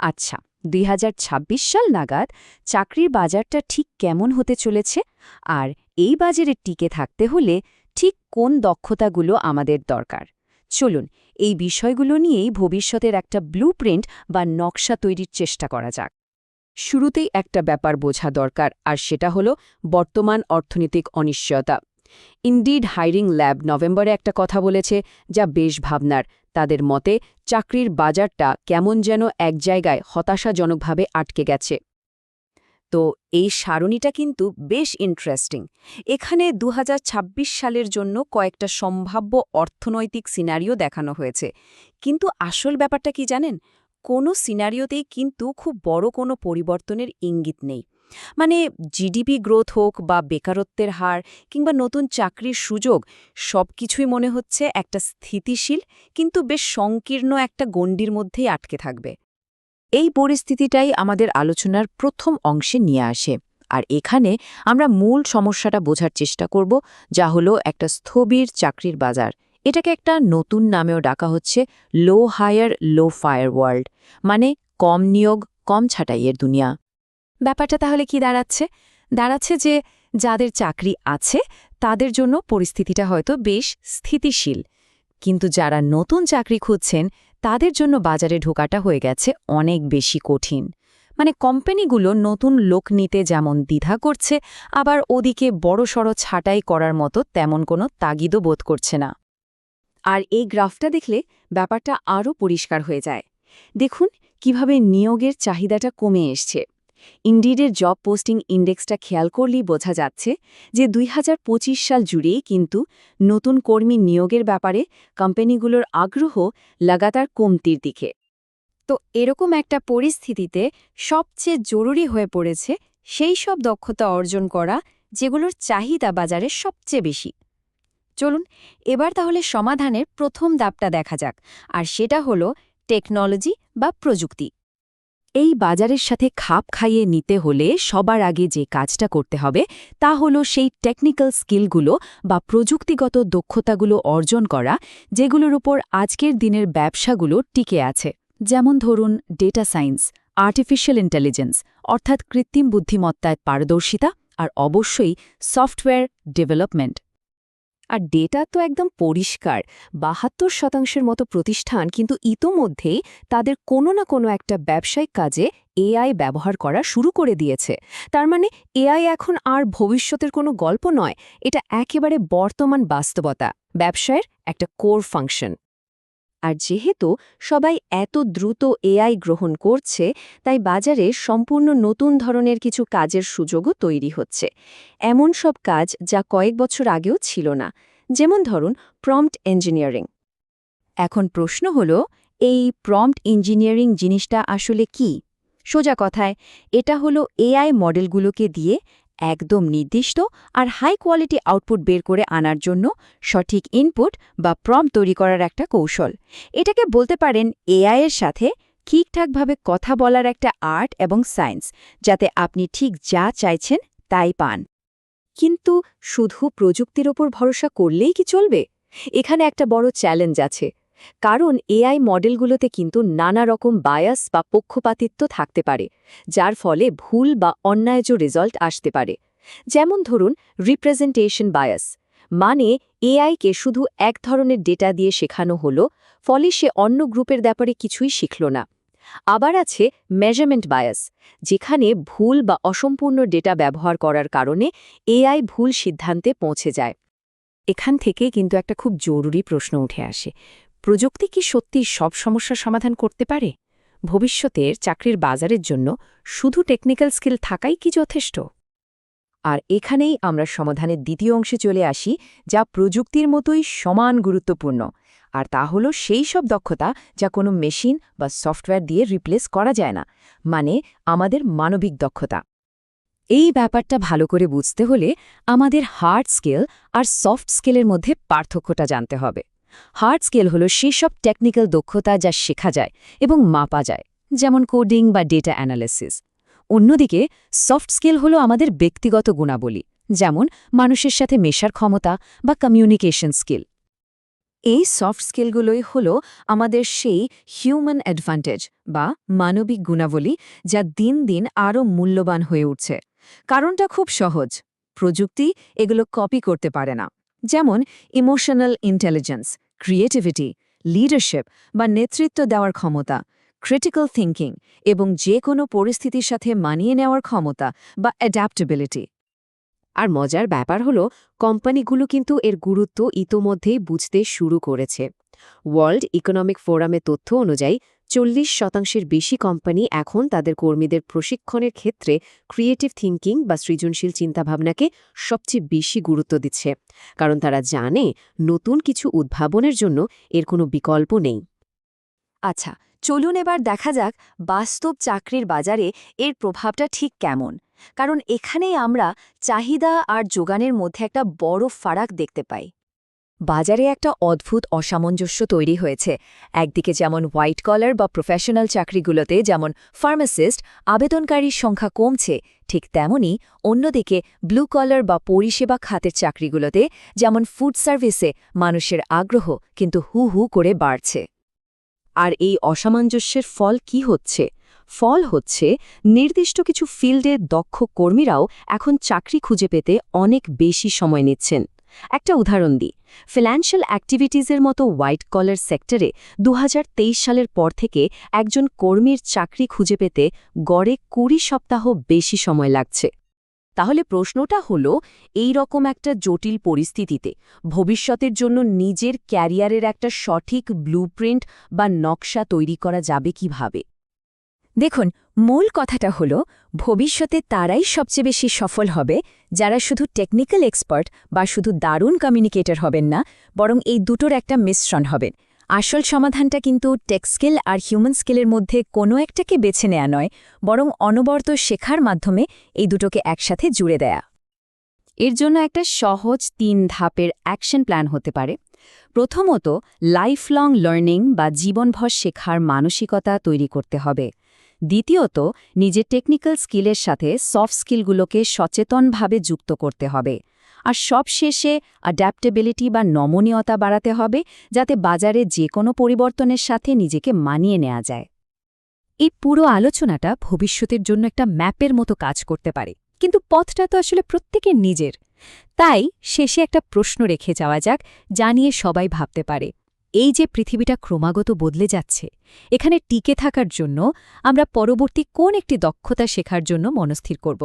আচ্ছা দুই হাজার ছাব্বিশ সাল নাগাদ চাকরির বাজারটা ঠিক কেমন হতে চলেছে? আর এই বাজারে টিকে থাকতে হলে ঠিক কোন দক্ষতাগুলো আমাদের দরকার? চলুন, এই বিষয়গুলো নিয়েই ভবিষ্যতের একটা ব্লুপ্রিন্ট বা নকশা তৈরির চেষ্টা করা যাক। শুরুতেই একটা ব্যাপার বোঝা দরকার, আর সেটা হলো বর্তমান অর্থনৈতিক অনিশ্চয়তা। ইন্ডিড হাইরিং ল্যাব নভেম্বরে একটা কথা বলেছে যা বেশ ভাবনার। তাদের মতে চাকরির বাজারটা কেমন যেন এক জায়গায় হতাশাজনকভাবে আটকে গেছে। তো এই সারণীটা কিন্তু বেশ ইন্টারেস্টিং এখানে দু হাজার ছাব্বিশ সালের জন্য কয়েকটা সম্ভাব্য অর্থনৈতিক সিনারিও দেখানো হয়েছে। কিন্তু আসল ব্যাপারটা কি জানেন? কোনো সিনারিওতেই কিন্তু খুব বড় কোনো পরিবর্তনের ইঙ্গিত নেই। মানে জিডিপি গ্রোথ হোক বা বেকারত্বের হার কিংবা নতুন চাকরির সুযোগ সব কিছুই মনে হচ্ছে একটা স্থিতিশীল কিন্তু বেশ সংকীর্ণ একটা গণ্ডির মধ্যেই আটকে থাকবে। এই পরিস্থিতিটাই আমাদের আলোচনার প্রথম অংশে নিয়ে আসে আর এখানে আমরা মূল সমস্যাটা বোঝার চেষ্টা করব, যা হলো একটা স্থবির চাকরির বাজার। এটাকে একটা নতুন নামেও ডাকা হচ্ছে low hire low fire world মানে কম নিয়োগ, কম ছাঁটাইয়ের দুনিয়া। ব্যাপারটা তাহলে কি দাঁড়াচ্ছে? দাঁড়াচ্ছে যে যাদের চাকরি আছে, তাদের জন্য পরিস্থিতিটা হয়তো বেশ স্থিতিশীল। কিন্তু যারা নতুন চাকরি খুঁজছেন, তাদের জন্য বাজারে ঢোকাটা হয়ে গেছে অনেক বেশি কঠিন। মানে কোম্পানিগুলো নতুন লোক নিতে যেমন দ্বিধা করছে, আবার ওদিকে বড়সড় ছাঁটাই করার মতো তেমন কোনো তাগিদও বোধ করছে না। আর এই গ্রাফটা দেখলে ব্যাপারটা আরও পরিষ্কার হয়ে যায়। দেখুন কীভাবে নিয়োগের চাহিদাটা কমে এসছে। ইন্ডিডের জব পোস্টিং ইন্ডেক্সটা খেয়াল করলেই বোঝা যাচ্ছে যে দুই হাজার পঁচিশ সাল জুড়েই কিন্তু নতুন কর্মী নিয়োগের ব্যাপারে কোম্পানিগুলোর আগ্রহ লাগাতার কমতির দিকে। তো এরকম একটা পরিস্থিতিতে সবচেয়ে জরুরি হয়ে পড়েছে সেই সব দক্ষতা অর্জন করা যেগুলোর চাহিদা বাজারে সবচেয়ে বেশি। চলুন, এবার তাহলে সমাধানের প্রথম দাপটা দেখা যাক, আর সেটা হলো টেকনোলজি বা প্রযুক্তি। এই বাজারের সাথে খাপ খাইয়ে নিতে হলে সবার আগে যে কাজটা করতে হবে, তা হলো সেই টেকনিক্যাল স্কিলগুলো বা প্রযুক্তিগত দক্ষতাগুলো অর্জন করা, যেগুলোর উপর আজকের দিনের ব্যবসাগুলো টিকে আছে। যেমন ধরুন ডেটা সায়েন্স আর্টিফিশিয়াল ইন্টেলিজেন্স অর্থাৎ কৃত্রিম বুদ্ধিমত্তায় পারদর্শিতা আর অবশ্যই সফটওয়্যার ডেভেলপমেন্ট আর ডেটা তো একদম পরিষ্কার। বাহাত্তর শতাংশের মতো প্রতিষ্ঠান কিন্তু ইতোমধ্যেই তাদের কোনো না কোনো একটা ব্যবসায়িক কাজে এআই ব্যবহার করা শুরু করে দিয়েছে। তার মানে এআই এখন আর ভবিষ্যতের কোনো গল্প নয়, এটা একেবারে বর্তমান বাস্তবতা, ব্যবসায়ের একটা কোর ফাংশন আর যেহেতু সবাই এত দ্রুত এআই গ্রহণ করছে, তাই বাজারে সম্পূর্ণ নতুন ধরনের কিছু কাজের সুযোগও তৈরি হচ্ছে। এমন সব কাজ যা কয়েক বছর আগেও ছিল না, যেমন ধরুন প্রম্পট ইঞ্জিনিয়ারিং এখন প্রশ্ন হল, এই প্রম্পট ইঞ্জিনিয়ারিং জিনিসটা আসলে কি? সোজা কথায়, এটা হলো এআই মডেলগুলোকে দিয়ে একদম নির্দিষ্ট আর হাই কোয়ালিটি আউটপুট বের করে আনার জন্য সঠিক ইনপুট বা প্রম তৈরি করার একটা কৌশল। এটাকে বলতে পারেন এআই এর সাথে ঠিকঠাকভাবে কথা বলার একটা আর্ট এবং সায়েন্স যাতে আপনি ঠিক যা চাইছেন তাই পান। কিন্তু শুধু প্রযুক্তির ওপর ভরসা করলেই কি চলবে? এখানে একটা বড় চ্যালেঞ্জ আছে। কারণ এআই মডেলগুলোতে কিন্তু নানা রকম বায়াস বা পক্ষপাতিত্ব থাকতে পারে, যার ফলে ভুল বা অন্যায়জ রেজাল্ট আসতে পারে। যেমন ধরুন রিপ্রেজেন্টেশন বায়াস মানে এআইকে শুধু এক ধরনের ডেটা দিয়ে শেখানো হলো, ফলে সে অন্য গ্রুপের ব্যাপারে কিছুই শিখল না। আবার আছে মেজারমেন্ট বায়াস যেখানে ভুল বা অসম্পূর্ণ ডেটা ব্যবহার করার কারণে এআই ভুল সিদ্ধান্তে পৌঁছে যায়। এখান থেকে কিন্তু একটা খুব জরুরি প্রশ্ন উঠে আসে প্রযুক্তি কি সত্যি সব সমস্যার সমাধান করতে পারে? ভবিষ্যতের চাকরির বাজারের জন্য শুধু টেকনিক্যাল স্কিল থাকাই কি যথেষ্ট? আর এখানেই আমরা সমাধানের দ্বিতীয় অংশে চলে আসি, যা প্রযুক্তির মতোই সমান গুরুত্বপূর্ণ। আর তা হল সেই সব দক্ষতা যা কোনো মেশিন বা সফটওয়্যার দিয়ে রিপ্লেস করা যায় না মানে আমাদের মানবিক দক্ষতা। এই ব্যাপারটা ভালো করে বুঝতে হলে আমাদের হার্ড স্কেল আর সফট স্কেলের মধ্যে পার্থক্যটা জানতে হবে। হার্ড স্কেল হল সেসব টেকনিক্যাল দক্ষতা যা শেখা যায় এবং মাপা যায়, যেমন কোডিং বা ডেটা অ্যানালিসিস অন্যদিকে, সফট স্কিল হল আমাদের ব্যক্তিগত গুণাবলী, যেমন মানুষের সাথে মেশার ক্ষমতা বা কমিউনিকেশন স্কিল। এই সফট স্কিলগুলোই হল আমাদের সেই হিউম্যান অ্যাডভান্টেজ বা মানবিক গুণাবলী যা দিন দিন আরও মূল্যবান হয়ে উঠছে। কারণটা খুব সহজ, প্রযুক্তি এগুলো কপি করতে পারে না। যেমন ইমোশনাল ইন্টেলিজেন্স ক্রিয়েটিভিটি লিডারশিপ বা নেতৃত্ব দেওয়ার ক্ষমতা ক্রিটিক্যাল থিঙ্কিং এবং যে কোনো পরিস্থিতির সাথে মানিয়ে নেওয়ার ক্ষমতা বা অ্যাডাপ্টেবিলিটি আর মজার ব্যাপার হলো, কোম্পানিগুলো কিন্তু এর গুরুত্ব ইতোমধ্যেই বুঝতে শুরু করেছে। ওয়ার্ল্ড ইকোনমিক ফোরামের তথ্য অনুযায়ী চল্লিশ শতাংশের বেশি কোম্পানি এখন তাদের কর্মীদের প্রশিক্ষণের ক্ষেত্রে ক্রিয়েটিভ থিঙ্কিং বা সৃজনশীল চিন্তাভাবনাকে সবচেয়ে বেশি গুরুত্ব দিচ্ছে। কারণ তারা জানে নতুন কিছু উদ্ভাবনের জন্য এর কোনো বিকল্প নেই। আচ্ছা চলুন এবার দেখা যাক বাস্তব চাকরির বাজারে এর প্রভাবটা ঠিক কেমন। কারণ এখানেই আমরা চাহিদা আর যোগানের মধ্যে একটা বড় ফারাক দেখতে পাই। বাজারে একটা অদ্ভুত অসামঞ্জস্য তৈরি হয়েছে। একদিকে যেমন হোয়াইট কলার বা প্রফেশনাল চাকরিগুলোতে যেমন ফার্মাসিস্ট আবেদনকারীর সংখ্যা কমছে, ঠিক তেমনি অন্যদিকে ব্লু কলার বা পরিষেবা খাতের চাকরিগুলোতে যেমন ফুড সার্ভিসে মানুষের আগ্রহ কিন্তু হু হু করে বাড়ছে। আর এই অসামঞ্জস্যের ফল কি হচ্ছে? ফল হচ্ছে নির্দিষ্ট কিছু ফিল্ডে দক্ষ কর্মীরাও এখন চাকরি খুঁজে পেতে অনেক বেশি সময় নিচ্ছেন। একটা উদাহরণ দিই। ফিন্যান্সিয়াল অ্যাক্টিভিটিজের মতো হোয়াইট কলার সেক্টরে দু হাজার তেইশ সালের পর থেকে একজন কর্মীর চাকরি খুঁজে পেতে গড়ে কুড়ি সপ্তাহ বেশি সময় লাগছে। তাহলে প্রশ্নটা হলো, এই রকম একটা জটিল পরিস্থিতিতে ভবিষ্যতের জন্য নিজের ক্যারিয়ারের একটা সঠিক ব্লুপ্রিন্ট বা নকশা তৈরি করা যাবে কীভাবে? দেখুন মূল কথাটা হল, ভবিষ্যতে তারাই সবচেয়ে বেশি সফল হবে যারা শুধু টেকনিক্যাল এক্সপার্ট বা শুধু দারুণ কমিউনিকেটর হবেন না, বরং এই দুটোর একটা মিশ্রণ হবেন। আসল সমাধানটা কিন্তু টেক স্কিল আর হিউম্যান স্কিলের মধ্যে কোনো একটাকে বেছে নেয়া নয়, বরং অনবরত শেখার মাধ্যমে এই দুটোকে একসাথে জুড়ে দেয়া। এর জন্য একটা সহজ তিন ধাপের অ্যাকশন প্ল্যান হতে পারে। প্রথমত লাইফলং লার্নিং বা জীবনভর শেখার মানসিকতা তৈরি করতে হবে। দ্বিতীয়ত, নিজের টেকনিক্যাল স্কিলের সাথে সফট স্কিলগুলোকে সচেতনভাবে যুক্ত করতে হবে। আর সবশেষে অ্যাডাপ্টেবিলিটি বা নমনীয়তা বাড়াতে হবে, যাতে বাজারে যে কোনো পরিবর্তনের সাথে নিজেকে মানিয়ে নেওয়া যায়। এই পুরো আলোচনাটা ভবিষ্যতের জন্য একটা ম্যাপের মতো কাজ করতে পারে। কিন্তু পথটা তো আসলে প্রত্যেকের নিজের। তাই শেষে একটা প্রশ্ন রেখে যাওয়া যাক জানিয়ে সবাই ভাবতে পারে। এই যে পৃথিবীটা ক্রমাগত বদলে যাচ্ছে, এখানে টিকে থাকার জন্য আমরা পরবর্তী কোন একটি দক্ষতা শেখার জন্য মনস্থির করব।